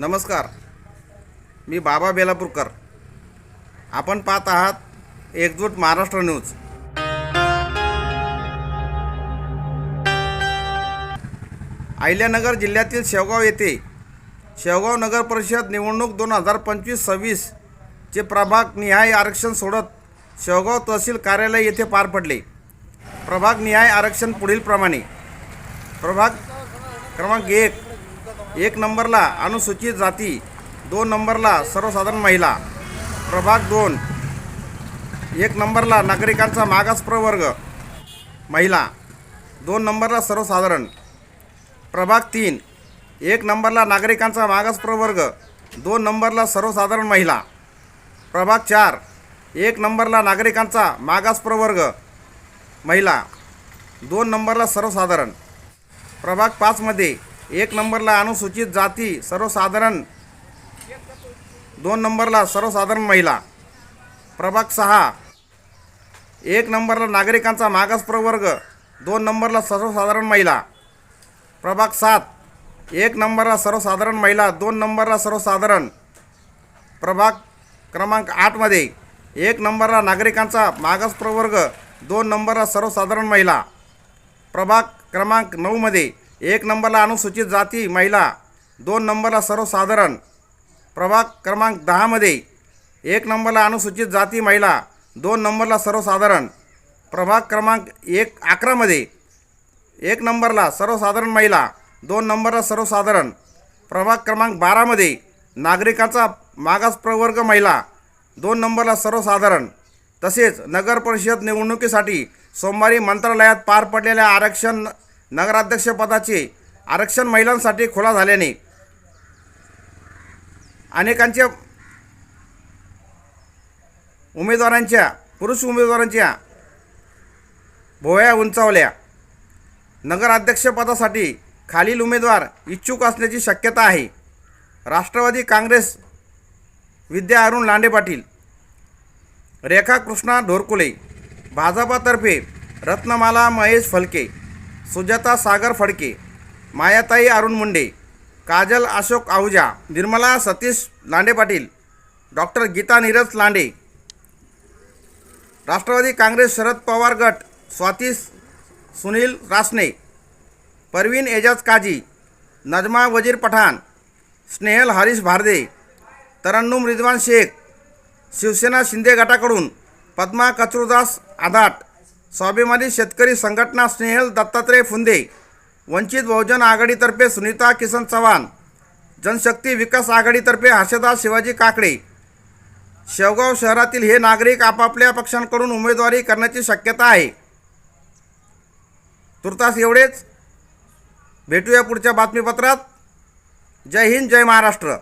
नमस्कार. मी बाबा बेलापूरकर. आपण पाहत आहात एकजूट महाराष्ट्र न्यूज. अहिल्यानगर जिल्ह्यातील शेवगाव येथे शेवगाव नगर परिषद निवडणूक दोन हजार पंचवीस सव्वीसचे प्रभाग निहाय आरक्षण सोडत शेवगाव तहसील कार्यालय येथे पार पडले. प्रभाग निहाय आरक्षण पुढीलप्रमाणे. प्रभाग क्रमांक एक. एक नंबरला अनुसूचित जाती दोन नंबरला सर्वसाधारण महिला प्रभाग दोन. एक नंबरला नागरिकांचा मागास प्रवर्ग महिला. दोन नंबरला सर्वसाधारण. प्रभाग तीन. एक नंबरला नागरिकांचा मागास प्रवर्ग दोन नंबरला सर्वसाधारण महिला. प्रभाग चार. एक नंबरला नागरिकांचा मागास प्रवर्ग महिला. दोन नंबरला सर्वसाधारण. प्रभाग पाचमध्ये एक नंबरला अनुसूचित जाती सर्वसाधारण. दोन नंबरला सर्वसाधारण महिला. प्रभाग सहा. एक नंबरला नागरिकांचा मागास प्रवर्ग. दोन नंबरला सर्वसाधारण महिला. प्रभाग सात. एक नंबरला सर्वसाधारण महिला दोन नंबरला सर्वसाधारण. प्रभाग क्रमांक आठमध्ये एक नंबरला नागरिकांचा मागास प्रवर्ग दोन नंबरला सर्वसाधारण महिला. प्रभाग क्रमांक नऊमध्ये एक नंबरला अनुसूचित जाती महिला. दोन नंबरला सर्वसाधारण. प्रभाग क्रमांक दहामध्ये एक नंबरला अनुसूचित जाती महिला. दोन नंबरला सर्वसाधारण. प्रभाग क्रमांक एक अकरामध्ये एक नंबरला सर्वसाधारण महिला. दोन नंबरला सर्वसाधारण. प्रभाग क्रमांक बारामध्ये नागरिकांचा मागास प्रवर्ग महिला. दोन नंबरला सर्वसाधारण. तसेच नगर परिषद निवडणुकीसाठी सोमवारी मंत्रालयात पार पडलेल्या आरक्षण नगराध्यक्षपदाचे आरक्षण महिलांसाठी खुला झाल्याने अनेकांच्या उमेदवारांच्या पुरुष उमेदवारांच्या भोवया उंचावल्या. नगराध्यक्षपदासाठी खालील उमेदवार इच्छुक असण्याची शक्यता आहे. राष्ट्रवादी काँग्रेस विद्या अरुण लांडे पाटील रेखा कृष्णा ढोरकुले भाजपातर्फे रत्नमाला महेश फलके सुजाता सागर फडके मायाताई अरुण मुंडे काजल अशोक आहुजा निर्मला सतीश लांडे पाटील डॉक्टर गीता नीरज लांडे राष्ट्रवादी काँग्रेस शरद पवार गट स्वाती सुनील रासने परवीन एजाज काजी नजमा वजीर पठाण स्नेहल हरीश भारदे तरन्नुम रिजवान शेख शिवसेना शिंदे गटाकडून पद्मा कचरूदास आधाट स्वाभिमानी शेतकरी संघटना स्नेहल दत्तात्रय फुंदे वंचित बहुजन आघाडीतर्फे सुनीता किसन चव्हाण जनशक्ती विकास आघाडीतर्फे हर्षदास शिवाजी काकडे. शेवगाव शहरातील हे नागरिक आपापल्या पक्षांकडून उमेदवारी करण्याची शक्यता आहे. तुर्तास एवढेच. भेटूया पुढच्या बातमीपत्रात. जय हिंद जय महाराष्ट्र.